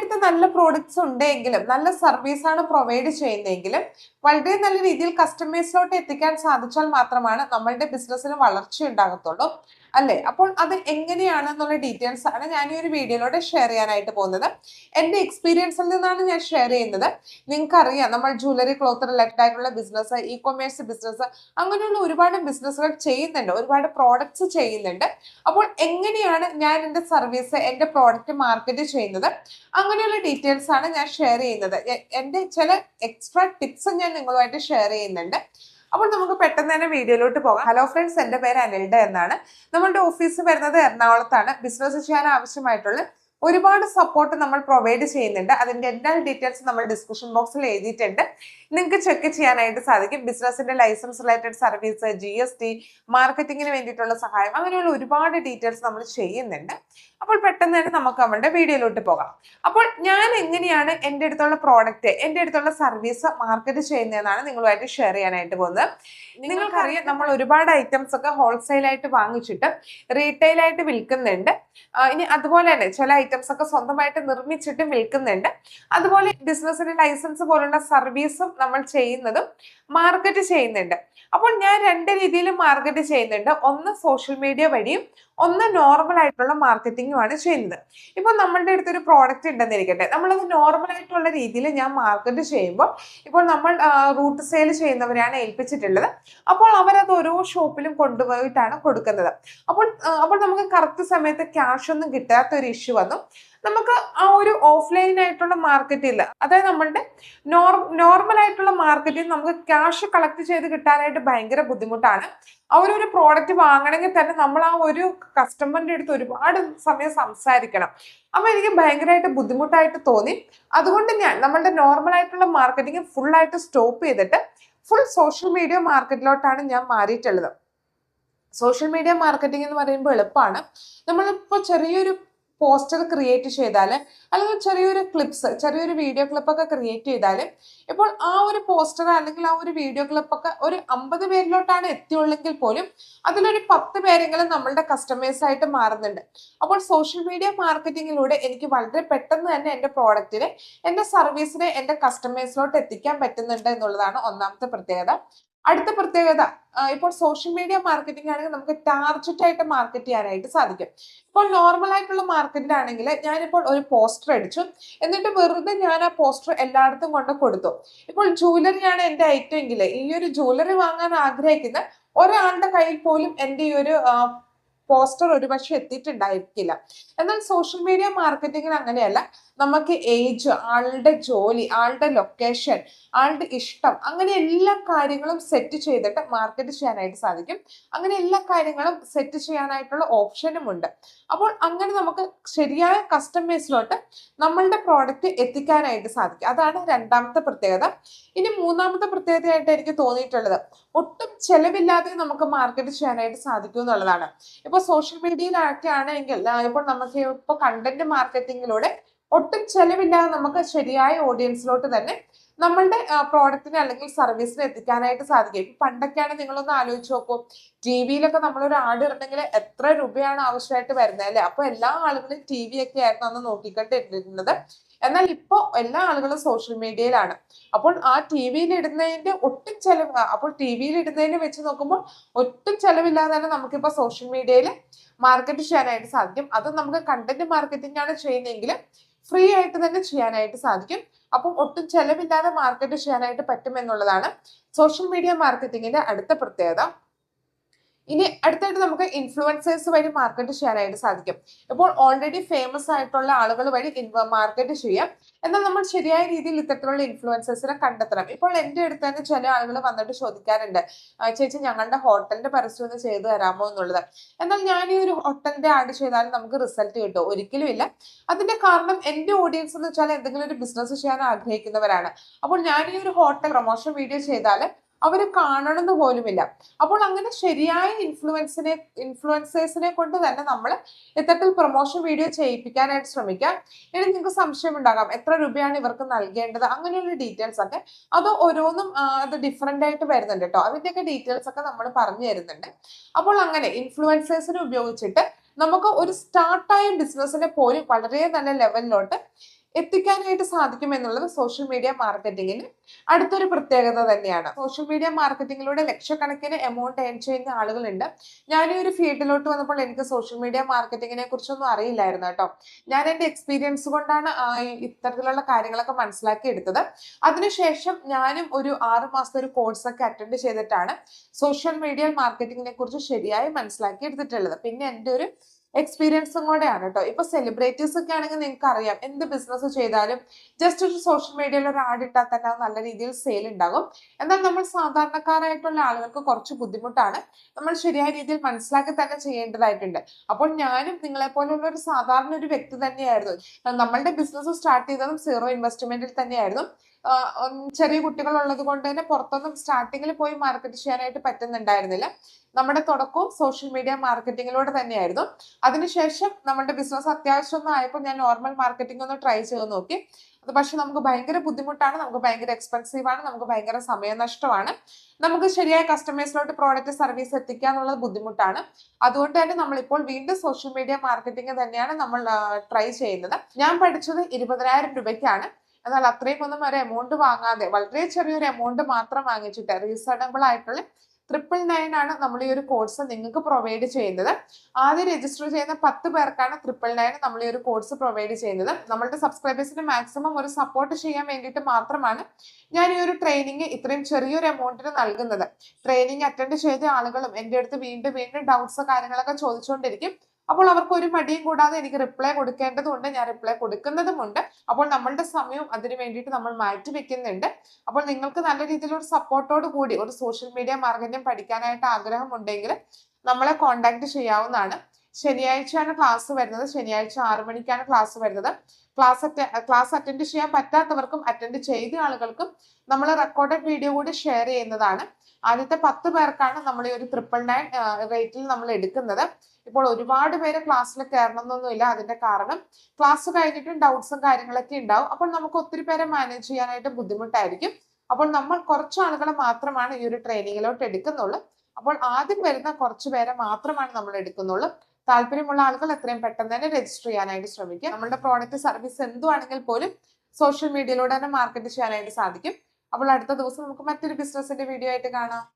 ver നല്ല products ഉണ്ടെങ്കിലും നല്ല സർവീസ് ആണ് പ്രൊവൈഡ് ചെയ്യുന്നതെങ്കിലും വളരെ നല്ല രീതിയിൽ കസ്റ്റമേഴ്സിലോട്ട് എത്തിക്കാൻ സാധിച്ചാൽ മാത്രമാണ് നമ്മളുടെ ബിസിനസ്സിന് വളർച്ച ഉണ്ടാകത്തുള്ളൂ. അല്ലേ? അപ്പോൾ അത് എങ്ങനെയാണ് എന്നുള്ള ഡീറ്റെയിൽസ് ആണ് ഞാൻ ഈ ഒരു വീഡിയോയിലൂടെ ഷെയർ ചെയ്യാനായിട്ട് പോകുന്നത്. എന്റെ എക്സ്പീരിയൻസിൽ നിന്നാണ് ഞാൻ ഷെയർ ചെയ്യുന്നത്. നിങ്ങൾക്കറിയാം നമ്മൾ ജ്വല്ലറി ക്ലോത്ത് റിലേറ്റഡ് ആയിട്ടുള്ള ബിസിനസ് ഇ കൊമേഴ്സ് ബിസിനസ് അങ്ങനെയുള്ള ഒരുപാട് ബിസിനസ്സുകൾ ചെയ്യുന്നുണ്ട് ഒരുപാട് പ്രോഡക്ട്സ് ചെയ്യുന്നുണ്ട്. അപ്പോൾ എങ്ങനെയാണ് ഞാൻ എന്റെ സർവീസ് എന്റെ പ്രോഡക്റ്റ് മാർക്കറ്റ് ചെയ്യുന്നത്? അങ്ങനെയുള്ള ഡീറ്റെയിൽസ് ആണ് ഞാൻ ഷെയർ ചെയ്യുന്നത്. എന്റെ ചില എക്സ്ട്രാ ടിപ്സ് ഞാൻ നിങ്ങളുമായിട്ട് ഷെയർ ചെയ്യുന്നുണ്ട്. അപ്പോൾ നമുക്ക് പെട്ടെന്ന് തന്നെ വീഡിയോയിലോട്ട് പോകാം. ഹലോ ഫ്രണ്ട്സ് എന്റെ പേര് അനിൽഡ എന്നാണ്. നമ്മളുടെ ഓഫീസ് വരുന്നത് എറണാകുളത്താണ്. ബിസിനസ് ചെയ്യാൻ ആവശ്യമായിട്ടുള്ള ഒരുപാട് സപ്പോർട്ട് നമ്മൾ പ്രൊവൈഡ് ചെയ്യുന്നുണ്ട്. അതിന്റെ എല്ലാ ഡീറ്റെയിൽസ് നമ്മൾ ഡിസ്ക്രിപ്ഷൻ ബോക്സിൽ എഴുതിയിട്ടുണ്ട്. നിങ്ങൾക്ക് ചെക്ക് ചെയ്യാനായിട്ട് സാധിക്കും. ബിസിനസിന്റെ licence related service G S T മാർക്കറ്റിങ്ങിന് വേണ്ടിയിട്ടുള്ള സഹായം അങ്ങനെയുള്ള ഒരുപാട് ഡീറ്റെയിൽസ് നമ്മൾ ചെയ്യുന്നുണ്ട്. അപ്പോൾ പെട്ടെന്ന് തന്നെ നമുക്ക് നമ്മളുടെ വീഡിയോയിലോട്ട് പോകാം. അപ്പോൾ ഞാൻ എങ്ങനെയാണ് എന്റെ അടുത്തുള്ള പ്രോഡക്റ്റ് എന്റെ അടുത്തുള്ള സർവീസ് മാർക്കറ്റ് ചെയ്യുന്നതെന്നാണ് നിങ്ങളുമായിട്ട് ഷെയർ ചെയ്യാനായിട്ട് പോകുന്നത്. നിങ്ങൾക്കറിയാം നമ്മൾ ഒരുപാട് ഐറ്റംസ് ഒക്കെ ഹോൾസെയിലായിട്ട് വാങ്ങിച്ചിട്ട് റീറ്റെയിലായിട്ട് വിൽക്കുന്നുണ്ട്. ഇനി അതുപോലെ തന്നെ ചില ഐറ്റംസ് ഒക്കെ സ്വന്തമായിട്ട് നിർമ്മിച്ചിട്ട് വിൽക്കുന്നുണ്ട്. അതുപോലെ ബിസിനസ്സിന് ലൈസൻസ് പോലുള്ള സർവീസും നമ്മൾ ചെയ്യുന്നതും മാർക്കറ്റ് ചെയ്യുന്നുണ്ട്. അപ്പോൾ ഞാൻ രണ്ട് രീതിയിൽ മാർക്കറ്റ് ചെയ്യുന്നുണ്ട്. ഒന്ന് സോഷ്യൽ മീഡിയ വഴിയും ഒന്ന് നോർമൽ ആയിട്ടുള്ള മാർക്കറ്റിംഗുമാണ് ചെയ്യുന്നത്. ഇപ്പൊ നമ്മളുടെ അടുത്തൊരു പ്രോഡക്റ്റ് ഉണ്ടെന്നിരിക്കട്ടെ. നമ്മളത് നോർമൽ ആയിട്ടുള്ള രീതിയിൽ ഞാൻ മാർക്കറ്റ് ചെയ്യുമ്പോൾ ഇപ്പോൾ നമ്മൾ റൂട്ട് സെയിൽ ചെയ്യുന്നവരാണ് ഏൽപ്പിച്ചിട്ടുള്ളത്. അപ്പോൾ അവരത് ഓരോ ഷോപ്പിലും കൊണ്ടുപോയിട്ടാണ് കൊടുക്കുന്നത്. അപ്പോൾ അപ്പോൾ നമുക്ക് കറക്റ്റ് സമയത്ത് ക്യാഷ് ഒന്നും കിട്ടാത്ത ഒരു ഇഷ്യൂ വന്നു. നമുക്ക് ആ ഒരു ഓഫ്ലൈൻ ആയിട്ടുള്ള മാർക്കറ്റിൽ അതായത് നമ്മളുടെ നോർ നോർമൽ ആയിട്ടുള്ള മാർക്കറ്റിൽ നമുക്ക് ക്യാഷ് കളക്ട് ചെയ്ത് കിട്ടാനായിട്ട് ഭയങ്കര ബുദ്ധിമുട്ടാണ്. ആ ഒരു പ്രോഡക്റ്റ് വാങ്ങണമെങ്കിൽ തന്നെ നമ്മൾ ആ ഒരു കസ്റ്റമറിന്റെ അടുത്ത് ഒരുപാട് സമയം സംസാരിക്കണം. അപ്പൊ എനിക്ക് ഭയങ്കരമായിട്ട് ബുദ്ധിമുട്ടായിട്ട് തോന്നി. അതുകൊണ്ട് ഞാൻ നമ്മളുടെ നോർമൽ ആയിട്ടുള്ള മാർക്കറ്റിംഗ് ഫുൾ ആയിട്ട് സ്റ്റോപ്പ് ചെയ്തിട്ട് ഫുൾ സോഷ്യൽ മീഡിയ മാർക്കറ്റിലോട്ടാണ് ഞാൻ മാറിയിട്ടുള്ളത്. സോഷ്യൽ മീഡിയ മാർക്കറ്റിംഗ് എന്ന് പറയുമ്പോൾ എളുപ്പമാണ്. നമ്മളിപ്പോൾ ചെറിയൊരു പോസ്റ്റർ ക്രിയേറ്റ് ചെയ്താൽ അല്ലെങ്കിൽ ചെറിയൊരു ക്ലിപ്സ് ചെറിയൊരു വീഡിയോ ക്ലിപ്പൊക്കെ ക്രിയേറ്റ് ചെയ്താൽ ഇപ്പോൾ ആ ഒരു പോസ്റ്റർ അല്ലെങ്കിൽ ആ ഒരു വീഡിയോ ക്ലിപ്പൊക്കെ ഒരു അമ്പത് പേരിലോട്ടാണ് എത്തിയുള്ളെങ്കിൽ പോലും അതിലൊരു പത്ത് പേരെങ്കിലും നമ്മളുടെ കസ്റ്റമേഴ്സ് ആയിട്ട് മാറുന്നുണ്ട്. അപ്പോൾ സോഷ്യൽ മീഡിയ മാർക്കറ്റിങ്ങിലൂടെ എനിക്ക് വളരെ പെട്ടെന്ന് തന്നെ എന്റെ പ്രോഡക്റ്റിനെ എന്റെ സർവീസിനെ എന്റെ കസ്റ്റമേഴ്സിലോട്ട് എത്തിക്കാൻ പറ്റുന്നുണ്ട് എന്നുള്ളതാണ് ഒന്നാമത്തെ പ്രത്യേകത. അടുത്ത പ്രത്യേകത ഇപ്പോൾ സോഷ്യൽ മീഡിയ മാർക്കറ്റിംഗ് ആണെങ്കിൽ നമുക്ക് ടാർജറ്റ് ആയിട്ട് മാർക്കറ്റ് ചെയ്യാനായിട്ട് സാധിക്കും. ഇപ്പോൾ നോർമൽ ആയിട്ടുള്ള മാർക്കറ്റിലാണെങ്കിൽ ഞാനിപ്പോൾ ഒരു പോസ്റ്റർ അടിച്ചു. എന്നിട്ട് വെറുതെ ഞാൻ ആ പോസ്റ്റർ എല്ലായിടത്തും കൊണ്ട് കൊടുത്തു. ഇപ്പോൾ ജ്വല്ലറിയാണ് എന്റെ ഐറ്റം എങ്കിൽ ഈ ഒരു ജ്വല്ലറി വാങ്ങാൻ ആഗ്രഹിക്കുന്ന ഒരാളുടെ കയ്യിൽ പോലും എന്റെ ഈ ഒരു പോസ്റ്റർ ഒരുപക്ഷെ എത്തിയിട്ടുണ്ടായിരിക്കില്ല. എന്നാൽ സോഷ്യൽ മീഡിയ മാർക്കറ്റിംഗിൽ അങ്ങനെയല്ല. നമുക്ക് ഏജ് ആളുടെ ജോലി ആളുടെ ലൊക്കേഷൻ ആളുടെ ഇഷ്ടം അങ്ങനെ എല്ലാ കാര്യങ്ങളും സെറ്റ് ചെയ്തിട്ട് മാർക്കറ്റ് ചെയ്യാനായിട്ട് സാധിക്കും. അങ്ങനെ എല്ലാ കാര്യങ്ങളും സെറ്റ് ചെയ്യാനായിട്ടുള്ള ഓപ്ഷനും ഉണ്ട്. അപ്പോൾ അങ്ങനെ നമുക്ക് ശരിയായ കസ്റ്റമേഴ്സിലോട്ട് നമ്മളുടെ പ്രോഡക്റ്റ് എത്തിക്കാനായിട്ട് സാധിക്കും. അതാണ് രണ്ടാമത്തെ പ്രത്യേകത. ഇനി മൂന്നാമത്തെ പ്രത്യേകതയായിട്ട് എനിക്ക് തോന്നിയിട്ടുള്ളത് ഒട്ടും ചെലവില്ലാതെ നമുക്ക് മാർക്കറ്റ് ചെയ്യാനായിട്ട് സാധിക്കും എന്നുള്ളതാണ്. ഇപ്പൊ സോഷ്യൽ മീഡിയയിലൊക്കെ ആണെങ്കിൽ ഇപ്പോൾ നമുക്ക് ഇപ്പൊ കണ്ടന്റ് മാർക്കറ്റിംഗിലൂടെ ഒട്ടും ചെലവില്ലാതെ നമുക്ക് ശരിയായ ഓഡിയൻസിലോട്ട് തന്നെ നമ്മളുടെ പ്രോഡക്റ്റിനെ അല്ലെങ്കിൽ സർവീസിനെ എത്തിക്കാനായിട്ട് സാധിക്കും. ഇപ്പൊ പണ്ടൊക്കെയാണ് നിങ്ങളൊന്ന് ആലോചിച്ച് നോക്കൂ. ടി വിയിലൊക്കെ നമ്മളൊരു ആഡ് ഇടണമെങ്കിൽ എത്ര രൂപയാണ് ആവശ്യമായിട്ട് വരുന്നത് അല്ലേ? അപ്പോൾ എല്ലാ ആളുകളും ടി വി ഒക്കെ ആയിരുന്നു അന്ന് നോക്കിക്കൊണ്ടിരുന്നത്. എന്നാൽ ഇപ്പോൾ എല്ലാ ആളുകളും സോഷ്യൽ മീഡിയയിലാണ് അപ്പോൾ ആ ടി വിയിൽ ഇടുന്നതിന്റെ ഒട്ടും ചെലവ് അപ്പോൾ ടി വിയിൽ ഇടുന്നതിന് വെച്ച് നോക്കുമ്പോൾ ഒട്ടും ചെലവില്ലാതെ തന്നെ നമുക്കിപ്പോ സോഷ്യൽ മീഡിയയിൽ മാർക്കറ്റ് ചെയ്യാനായിട്ട് സാധിക്കും. അത് നമുക്ക് കണ്ടന്റ് മാർക്കറ്റിംഗ് ആണ് ചെയ്യുന്നതെങ്കിൽ ഫ്രീ ആയിട്ട് തന്നെ ചെയ്യാനായിട്ട് സാധിക്കും. അപ്പം ഒട്ടും ചെലവില്ലാതെ മാർക്കറ്റ് ചെയ്യാനായിട്ട് പറ്റുമെന്നുള്ളതാണ് സോഷ്യൽ മീഡിയ മാർക്കറ്റിങ്ങിന്റെ അടുത്ത പ്രത്യേകത. ഇനി അടുത്തായിട്ട് നമുക്ക് ഇൻഫ്ലുവൻസേഴ്സ് വഴി മാർക്കറ്റ് ചെയ്യാനായിട്ട് സാധിക്കും. ഇപ്പോൾ ഓൾറെഡി ഫേമസ് ആയിട്ടുള്ള ആളുകൾ വഴി മാർക്കറ്റ് ചെയ്യാം. എന്നാൽ നമ്മൾ ശരിയായ രീതിയിൽ ഇത്തരത്തിലുള്ള ഇൻഫ്ലുവൻസേഴ്സിനെ കണ്ടെത്തണം. ഇപ്പോൾ എന്റെ അടുത്ത് തന്നെ ചില ആളുകൾ വന്നിട്ട് ചോദിക്കാറുണ്ട് ചേച്ചി ഞങ്ങളുടെ ഹോട്ടലിന്റെ പരസ്യം ഒന്ന് ചെയ്തു തരാമോ എന്നുള്ളത്? എന്നാൽ ഞാൻ ഈ ഒരു ഹോട്ടലിന്റെ ആഡ് ചെയ്താലും നമുക്ക് റിസൾട്ട് കിട്ടും. ഒരിക്കലും ഇല്ല. അതിന്റെ കാരണം എന്റെ ഓഡിയൻസ് എന്ന് വെച്ചാൽ എന്തെങ്കിലും ഒരു ബിസിനസ് ചെയ്യാൻ ആഗ്രഹിക്കുന്നവരാണ്. അപ്പോൾ ഞാൻ ഈ ഒരു ഹോട്ടൽ പ്രൊമോഷൻ വീഡിയോ ചെയ്താൽ അവർ കാണണമെന്ന് പോലുമില്ല. അപ്പോൾ അങ്ങനെ ശരിയായ ഇൻഫ്ലുവൻസിനെ ഇൻഫ്ലുവൻസേഴ്സിനെ കൊണ്ട് തന്നെ നമ്മൾ ഇത്തരത്തിൽ പ്രൊമോഷൻ വീഡിയോ ചെയ്യിപ്പിക്കാനായിട്ട് ശ്രമിക്കാം. ഇനി നിങ്ങൾക്ക് സംശയം ഉണ്ടാകാം എത്ര രൂപയാണ് ഇവർക്ക് നൽകേണ്ടത്? അങ്ങനെയുള്ള ഡീറ്റെയിൽസ് ഒക്കെ. അത് ഓരോന്നും അത് ഡിഫറെന്റ് ആയിട്ട് വരുന്നുണ്ട് കേട്ടോ. അതിന്റെയൊക്കെ ഡീറ്റെയിൽസ് ഒക്കെ നമ്മൾ പറഞ്ഞു തരുന്നുണ്ട്. അപ്പോൾ അങ്ങനെ ഇൻഫ്ലുവൻസേഴ്സിനെ ഉപയോഗിച്ചിട്ട് നമുക്ക് ഒരു സ്റ്റാർട്ടായ ബിസിനസ്സിനെ പോലും വളരെ നല്ല ലെവലിലോട്ട് എത്തിക്കാനായിട്ട് സാധിക്കും എന്നുള്ളത് സോഷ്യൽ മീഡിയ മാർക്കറ്റിംഗിന് അടുത്തൊരു പ്രത്യേകത തന്നെയാണ്. സോഷ്യൽ മീഡിയ മാർക്കറ്റിംഗിലൂടെ ലക്ഷക്കണക്കിന് എമൗണ്ട് ഏൺ ചെയ്യുന്ന ആളുകളുണ്ട്. ഞാൻ ഈ ഒരു ഫീൽഡിലോട്ട് വന്നപ്പോൾ എനിക്ക് സോഷ്യൽ മീഡിയ മാർക്കറ്റിങ്ങിനെ കുറിച്ചൊന്നും അറിയില്ലായിരുന്നു കേട്ടോ. ഞാൻ എന്റെ എക്സ്പീരിയൻസ് കൊണ്ടാണ് ഇത്തരത്തിലുള്ള കാര്യങ്ങളൊക്കെ മനസ്സിലാക്കി എടുത്തത്. അതിനുശേഷം ഞാനും ഒരു ആറ് മാസത്തെ ഒരു കോഴ്സൊക്കെ അറ്റൻഡ് ചെയ്തിട്ടാണ് സോഷ്യൽ മീഡിയ മാർക്കറ്റിങ്ങിനെ കുറിച്ച് ശരിയായി മനസ്സിലാക്കി എടുത്തിട്ടുള്ളത്. പിന്നെ എന്റെ ഒരു എക്സ്പീരിയൻസും കൂടെയാണ് കേട്ടോ ഇപ്പൊ സെലിബ്രിറ്റീസ് ഒക്കെ ആണെങ്കിൽ നിങ്ങൾക്ക് അറിയാം എന്ത് ബിസിനസ് ചെയ്താലും ജസ്റ്റ് ഒരു സോഷ്യൽ മീഡിയയിൽ ഒരു ആഡ് ഇട്ടാൽ തന്നെ അത് നല്ല രീതിയിൽ സെയിൽ ഉണ്ടാകും എന്നാൽ നമ്മൾ സാധാരണക്കാരായിട്ടുള്ള ആളുകൾക്ക് കുറച്ച് ബുദ്ധിമുട്ടാണ്. നമ്മൾ ശരിയായ രീതിയിൽ മനസ്സിലാക്കി തന്നെ ചെയ്യേണ്ടതായിട്ടുണ്ട്. അപ്പോൾ ഞാനും നിങ്ങളെ പോലുള്ള ഒരു സാധാരണ ഒരു വ്യക്തി തന്നെയായിരുന്നു. നമ്മളുടെ ബിസിനസ് സ്റ്റാർട്ട് ചെയ്തതും സീറോ ഇൻവെസ്റ്റ്മെന്റിൽ തന്നെയായിരുന്നു. ചെറിയ കുട്ടികൾ ഉള്ളത് കൊണ്ട് തന്നെ പുറത്തൊന്നും സ്റ്റാർട്ടിങ്ങിൽ പോയി മാർക്കറ്റ് ചെയ്യാനായിട്ട് പറ്റുന്നുണ്ടായിരുന്നില്ല. നമ്മുടെ തുടക്കവും സോഷ്യൽ മീഡിയ മാർക്കറ്റിങ്ങിലൂടെ തന്നെയായിരുന്നു. അതിനുശേഷം നമ്മുടെ ബിസിനസ് അത്യാവശ്യം ഒന്നും ആയപ്പോൾ ഞാൻ നോർമൽ മാർക്കറ്റിംഗ് ഒന്ന് ട്രൈ ചെയ്ത് നോക്കി. അത് പക്ഷെ നമുക്ക് ഭയങ്കര ബുദ്ധിമുട്ടാണ് നമുക്ക് ഭയങ്കര എക്സ്പെൻസീവ് ആണ് നമുക്ക് ഭയങ്കര സമയനഷ്ടമാണ് നമുക്ക് ശരിയായ കസ്റ്റമേഴ്സിലോട്ട് പ്രോഡക്റ്റ് സർവീസ് എത്തിക്കുക എന്നുള്ളത് ബുദ്ധിമുട്ടാണ്. അതുകൊണ്ട് തന്നെ നമ്മളിപ്പോൾ വീണ്ടും സോഷ്യൽ മീഡിയ മാർക്കറ്റിംഗ് തന്നെയാണ് നമ്മൾ ട്രൈ ചെയ്യുന്നത്. ഞാൻ പഠിച്ചത് ഇരുപതിനായിരം രൂപയ്ക്കാണ്. എന്നാൽ അത്രയും ഒന്നും ഒരു എമൗണ്ട് വാങ്ങാതെ വളരെ ചെറിയൊരു എമൗണ്ട് മാത്രം വാങ്ങിച്ചിട്ട് റീസണബിൾ ആയിട്ടുള്ള ട്രിപ്പിൾ നയൻ ആണ് നമ്മൾ ഈ ഒരു കോഴ്സ് നിങ്ങൾക്ക് പ്രൊവൈഡ് ചെയ്യുന്നത്. ആദ്യം രജിസ്റ്റർ ചെയ്യുന്ന പത്ത് പേർക്കാണ് ട്രിപ്പിൾ നയൻ നമ്മൾ ഈ ഒരു കോഴ്സ് പ്രൊവൈഡ് ചെയ്യുന്നത്. നമ്മളുടെ സബ്സ്ക്രൈബേഴ്സിന് മാക്സിമം ഒരു സപ്പോർട്ട് ചെയ്യാൻ വേണ്ടിയിട്ട് മാത്രമാണ് ഞാൻ ഈ ഒരു ട്രെയിനിങ് ഇത്രയും ചെറിയൊരു എമൗണ്ടിന് നൽകുന്നത്. ട്രെയിനിങ് അറ്റൻഡ് ചെയ്ത ആളുകളും എന്റെ അടുത്ത് വീണ്ടും വീണ്ടും ഡൗട്ട്സ് കാര്യങ്ങളൊക്കെ ചോദിച്ചുകൊണ്ടിരിക്കും അപ്പോൾ അവർക്ക് ഒരു മടിയും കൂടാതെ എനിക്ക് റിപ്ലൈ കൊടുക്കേണ്ടതുണ്ട്. ഞാൻ റിപ്ലൈ കൊടുക്കുന്നതുമുണ്ട്. അപ്പോൾ നമ്മളുടെ സമയവും അതിനു വേണ്ടിയിട്ട് നമ്മൾ മാറ്റി വെക്കുന്നുണ്ട്. അപ്പോൾ നിങ്ങൾക്ക് നല്ല രീതിയിലൊരു സപ്പോർട്ടോട് കൂടി ഒരു സോഷ്യൽ മീഡിയ മാർക്കറ്റിംഗ് പഠിക്കാനായിട്ട് ആഗ്രഹമുണ്ടെങ്കിൽ നമ്മളെ കോൺടാക്ട് ചെയ്യാവുന്നതാണ്. ശനിയാഴ്ചയാണ് ക്ലാസ് വരുന്നത്. ശനിയാഴ്ച ആറു മണിക്കാണ് ക്ലാസ് വരുന്നത്. ക്ലാസ് ക്ലാസ് അറ്റൻഡ് ചെയ്യാൻ പറ്റാത്തവർക്കും അറ്റൻഡ് ചെയ്ത ആളുകൾക്കും നമ്മൾ റെക്കോർഡഡ് വീഡിയോ കൂടി ഷെയർ ചെയ്യുന്നതാണ്. ആദ്യത്തെ പത്ത് പേർക്കാണ് നമ്മൾ ഈ ഒരു ട്രിപ്പിൾ നയൻ റേറ്റിൽ നമ്മൾ എടുക്കുന്നത്. ഇപ്പോൾ ഒരുപാട് പേര് ക്ലാസ്സിൽ കയറണമെന്നൊന്നുമില്ല. അതിന്റെ കാരണം ക്ലാസ് കഴിഞ്ഞിട്ടും ഡൗട്ട്സും കാര്യങ്ങളൊക്കെ ഉണ്ടാവും. അപ്പോൾ നമുക്ക് ഒത്തിരി പേരെ മാനേജ് ചെയ്യാനായിട്ട് ബുദ്ധിമുട്ടായിരിക്കും. അപ്പോൾ നമ്മൾ കുറച്ച് ആളുകളെ മാത്രമാണ് ഈ ഒരു ട്രെയിനിങ്ങിലോട്ട് എടുക്കുന്നുള്ളൂ. അപ്പോൾ ആദ്യം വരുന്ന കുറച്ച് പേരെ മാത്രമാണ് നമ്മൾ എടുക്കുന്നുള്ളൂ. താല്പര്യമുള്ള ആളുകൾ എത്രയും പെട്ടെന്ന് തന്നെ രജിസ്റ്റർ ചെയ്യാനായിട്ട് ശ്രമിക്കുക നമ്മുടെ പ്രോഡക്റ്റ് സർവീസ് എന്തുവാണെങ്കിൽ പോലും സോഷ്യൽ മീഡിയയിലൂടെ തന്നെ മാർക്കറ്റ് ചെയ്യാനായിട്ട് സാധിക്കും. അപ്പോൾ അടുത്ത ദിവസം നമുക്ക് മറ്റൊരു ബിസിനസിന്റെ വീഡിയോ ആയിട്ട് കാണാം.